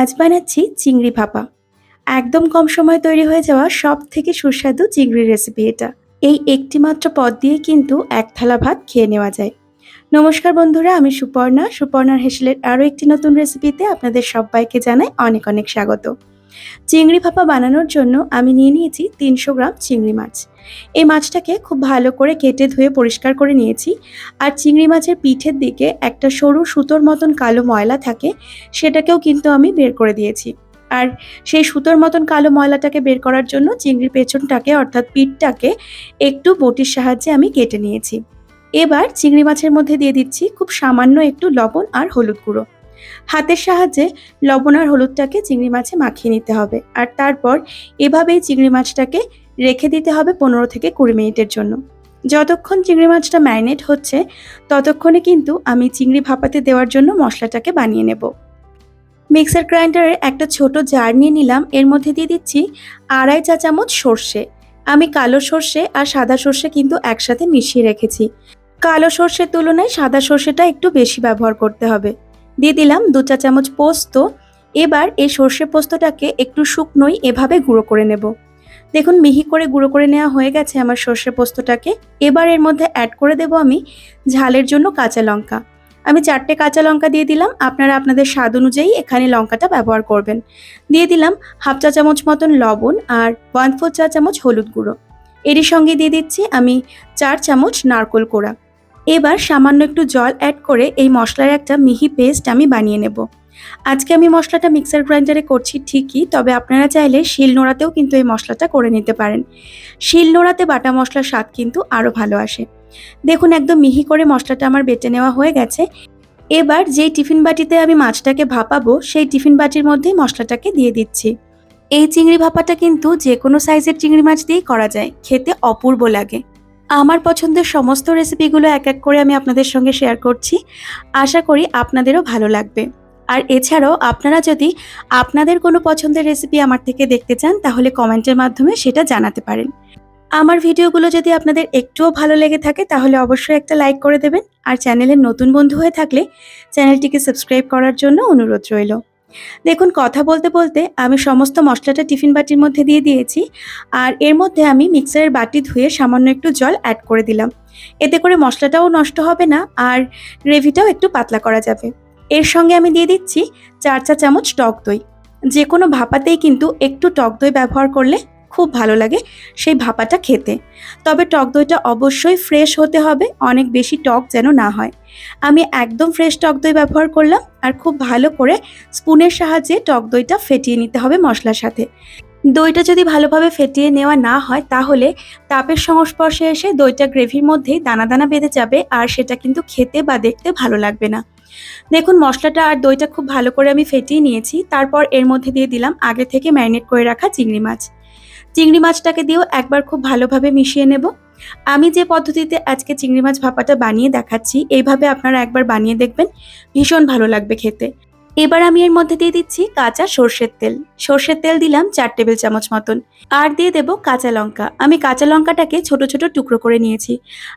আজ বানাচ্ছি চিংড়ি ভাপা। একদম কম সময়ে তৈরি হয়ে যাওয়া সব থেকে সুস্বাদু চিংড়ির রেসিপি এটা। এই একটি মাত্র পদ দিয়ে কিন্তু এক থালা ভাত খেয়ে নেওয়া যায়। নমস্কার বন্ধুরা, আমি সুপর্ণা। সুপর্ণার হেসেলের আরও একটি নতুন রেসিপিতে আপনাদের সবাইকে জানাই অনেক অনেক স্বাগত। চিংড়ি ভাপা বানানোর জন্য আমি নিয়ে নিয়েছি তিনশো গ্রাম চিংড়ি মাছ। এই মাছটাকে খুব ভালো করে কেটে ধুয়ে পরিষ্কার করে নিয়েছি। আর চিংড়ি মাছের পিঠের দিকে একটা সরু সুতোর মতন কালো ময়লা থাকে, সেটাকেও কিন্তু আমি বের করে দিয়েছি। আর সেই সুতোর মতন কালো ময়লাটাকে বের করার জন্য চিংড়ির পেছনটাকে, অর্থাৎ পিঠটাকে, একটু বটির সাহায্যে আমি কেটে নিয়েছি। এবার চিংড়ি মাছের মধ্যে দিয়ে দিচ্ছি খুব সামান্য একটু লবণ আর হলুদ গুঁড়ো। হাতের সাহায্যে লবণ আর হলুদটাকে চিংড়ি মাছে মাখিয়ে নিতে হবে। আর তারপর এভাবেই চিংড়ি মাছটাকে রেখে দিতে হবে পনেরো থেকে কুড়ি মিনিটের জন্য। যতক্ষণ চিংড়ি মাছটা ম্যারিনেট হচ্ছে, ততক্ষণে কিন্তু আমি চিংড়ি ভাপাতে দেওয়ার জন্য মশলাটাকে বানিয়ে নেব। মিক্সার গ্রাইন্ডারের একটা ছোট জার নিয়ে নিলাম। এর মধ্যে দিয়ে দিচ্ছি আড়াই চা চামচ সর্ষে। আমি কালো সর্ষে আর সাদা সর্ষে কিন্তু একসাথে মিশিয়ে রেখেছি। কালো সর্ষের তুলনায় সাদা সর্ষেটা একটু বেশি ব্যবহার করতে হবে। দিয়ে দিলাম দু চা চামচ পোস্ত। এবার এই সর্ষে পোস্তটাকে একটু শুকনোই এভাবে গুঁড়ো করে নেব। দেখুন, মিহি করে গুঁড়ো করে নেওয়া হয়ে গেছে আমার সর্ষে পোস্তটাকে। এবার এর মধ্যে অ্যাড করে দেব আমি ঝালের জন্য কাঁচা লঙ্কা। আমি চারটে কাঁচা লঙ্কা দিয়ে দিলাম। আপনারা আপনাদের স্বাদ অনুযায়ী এখানে লঙ্কাটা ব্যবহার করবেন। দিয়ে দিলাম হাফ চা চামচ মতন লবণ আর ওয়ান ফোর চা চামচ হলুদ গুঁড়ো। এরই সঙ্গে দিয়ে দিচ্ছি আমি চার চামচ নারকোল কোড়া। এবার সামান্য একটু জল অ্যাড করে এই মশলার একটা মিহি পেস্ট আমি বানিয়ে নেব। আজকে আমি মশলাটা মিক্সার গ্রাইন্ডারে করছি ঠিকই, তবে আপনারা চাইলে শিল নোড়াতেও কিন্তু এই মশলাটা করে নিতে পারেন। শিল নোড়াতে বাটা মশলার স্বাদ কিন্তু আরও ভালো আসে। দেখুন একদম মিহি করে মশলাটা আমার বেটে নেওয়া হয়ে গেছে। এবার যেই টিফিন বাটিতে আমি মাছটাকে ভাপাবো, সেই টিফিন বাটির মধ্যেই মশলাটাকে দিয়ে দিচ্ছি। এই চিংড়ি ভাপাটা কিন্তু যে কোনো সাইজের চিংড়ি মাছ দিয়েই করা যায়, খেতে অপূর্ব লাগে। আমার পছন্দের সমস্ত রেসিপিগুলো এক এক করে আমি আপনাদের সঙ্গে শেয়ার করছি। আশা করি আপনাদেরও ভালো লাগবে। আর এছাড়াও আপনারা যদি আপনাদের কোনো পছন্দের রেসিপি আমার থেকে দেখতে চান, তাহলে কমেন্টের মাধ্যমে সেটা জানাতে পারেন। আমার ভিডিওগুলো যদি আপনাদের একটুও ভালো লেগে থাকে, তাহলে অবশ্যই একটা লাইক করে দেবেন। আর চ্যানেলের নতুন বন্ধু হয়ে থাকলে চ্যানেলটিকে সাবস্ক্রাইব করার জন্য অনুরোধ রইল। দেখুন, কথা বলতে বলতে আমি সমস্ত মশলাটা টিফিন বাটির মধ্যে দিয়ে দিয়েছি আর এর মধ্যে আমি মিক্সারের বাটি ধুয়ে সামান্য একটু জল অ্যাড করে দিলাম। এতে করে মশলাটাও নষ্ট হবে না আর গ্রেভিটাও একটু পাতলা করা যাবে। এর সঙ্গে আমি দিয়ে দিচ্ছি চার চা চামচ টক দই। যে কোনো ভাপাতেই কিন্তু একটু টক দই ব্যবহার করলে খুব ভালো লাগে সেই ভাপাটা খেতে। তবে টক দইটা অবশ্যই ফ্রেশ হতে হবে, অনেক বেশি টক যেন না হয়। আমি একদম ফ্রেশ টক দই ব্যবহার করলাম আর খুব ভালো করে স্পুনের সাহায্যে টক দইটা ফেটিয়ে নিতে হবে মশলার সাথে। দইটা যদি ভালোভাবে ফেটিয়ে নেওয়া না হয় তাহলে তাপের সংস্পর্শে এসে দইটা গ্রেভির মধ্যেই দানা দানা বেঁধে যাবে আর সেটা কিন্তু খেতে বা দেখতে ভালো লাগবে না। দেখুন মশলাটা আর দইটা খুব ভালো করে আমি ফেটিয়ে নিয়েছি, তারপর এর মধ্যে দিয়ে দিলাম আগে থেকে ম্যারিনেট করে রাখা চিংড়ি মাছ। চিংড়ি মাছটাকে দিয়েও একবার খুব ভালোভাবে মিশিয়ে নেব। আমি যে পদ্ধতিতে আজকে চিংড়ি মাছ ভাপাটা বানিয়ে দেখাচ্ছি, এইভাবে আপনারা একবার বানিয়ে দেখবেন। ভীষণ ভালো লাগবে খেতে। এবার আমি এর মধ্যে দিয়ে দিচ্ছি কাঁচা সর্ষের তেল। সর্ষের তেল দিলাম চার টেবিল চামচ মতন। আর দিয়ে দেব কাঁচা লঙ্কা। আমি কাঁচা লঙ্কাটাকে ছোট ছোট টুকরো করে নিয়েছি।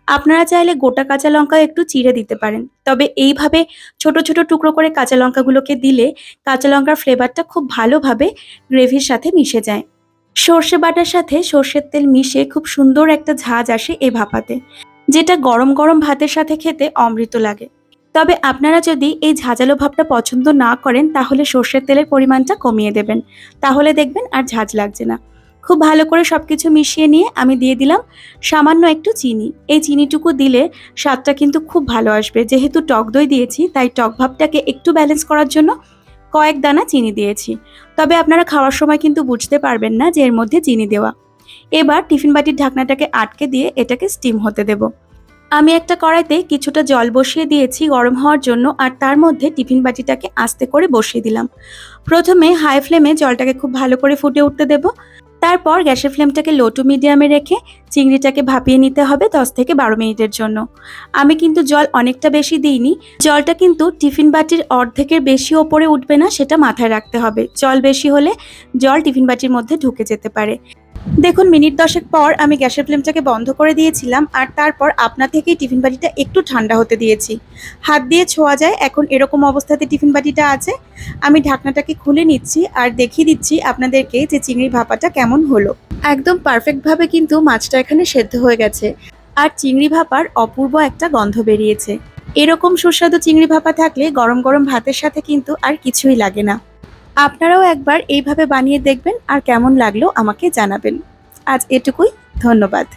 আপনারা চাইলে গোটা কাঁচা লঙ্কা একটু চিড়ে দিতে পারেন। তবে এইভাবে ছোট ছোট টুকরো করে কাঁচা লঙ্কাগুলোকে দিলে কাঁচা লঙ্কার ফ্লেভারটা খুব ভালোভাবে গ্রেভির সাথে মিশে যায়। সর্ষে বাটার সাথে সর্ষের তেল মিশে খুব সুন্দর একটা ঝাঁজ আসে এ ভাপাতে, যেটা গরম গরম ভাতের সাথে খেতে অমৃত লাগে। তবে আপনারা যদি এই ঝাঁঝালো ভাবটা পছন্দ না করেন, তাহলে সর্ষের তেলের পরিমাণটা কমিয়ে দেবেন। তাহলে দেখবেন আর ঝাঁঝ লাগছে না। খুব ভালো করে সব কিছু মিশিয়ে নিয়ে আমি দিয়ে দিলাম সামান্য একটু চিনি। এই চিনিটুকু দিলে স্বাদটা কিন্তু খুব ভালো আসবে। যেহেতু টক দই দিয়েছি, তাই টক ভাবটাকে একটু ব্যালেন্স করার জন্য কয়েক দানা চিনি দিয়েছি। তবে আপনারা খাওয়ার সময় কিন্তু বুঝতে পারবেন না যে এর মধ্যে চিনি দেওয়া। এবার টিফিন বাটির ঢাকনাটাকে আটকে দিয়ে এটাকে স্টিম হতে দেব। আমি একটা কড়াইতে কিছুটা জল বসিয়ে দিয়েছি গরম হওয়ার জন্য আর তার মধ্যে টিফিন বাটিটাকে আস্তে করে বসিয়ে দিলাম। প্রথমে হাই ফ্লেমে জলটাকে খুব ভালো করে ফুটে উঠতে দেব। তারপর গ্যাসের ফ্লেমটাকে লো টু মিডিয়ামে রেখে চিংড়িটাকে ভাপিয়ে নিতে হবে দশ থেকে বারো মিনিটের জন্য। আমি কিন্তু জল অনেকটা বেশি দিইনি। জলটা কিন্তু টিফিন বাটির অর্ধেকের বেশি ওপরে উঠবে না, সেটা মাথায় রাখতে হবে। জল বেশি হলে জল টিফিন বাটির মধ্যে ঢুকে যেতে পারে। দেখুন, মিনিট দশেক পর আমি গ্যাসের ফ্লেমটাকে বন্ধ করে দিয়েছিলাম আর তারপর আপনা থেকেই টিফিন বাটিটা একটু ঠান্ডা হতে দিয়েছি। হাত দিয়ে ছোঁয়া যায়, এখন এরকম অবস্থাতে টিফিন বাটিটা আছে। আমি ঢাকনাটাকে খুলে নিচ্ছি আর দেখিয়ে দিচ্ছি আপনাদেরকে যে চিংড়ি ভাপাটা কেমন হলো। একদম পারফেক্টভাবে কিন্তু মাছটা এখানে সেদ্ধ হয়ে গেছে আর চিংড়ি ভাপার অপূর্ব একটা গন্ধ বেরিয়েছে। এরকম সুস্বাদু চিংড়ি ভাপা থাকলে গরম গরম ভাতের সাথে কিন্তু আর কিছুই লাগে না। আপনারাও একবার এইভাবে বানিয়ে দেখবেন আর কেমন লাগল আমাকে জানাবেন। আজ এটুকুই ধন্যবাদ।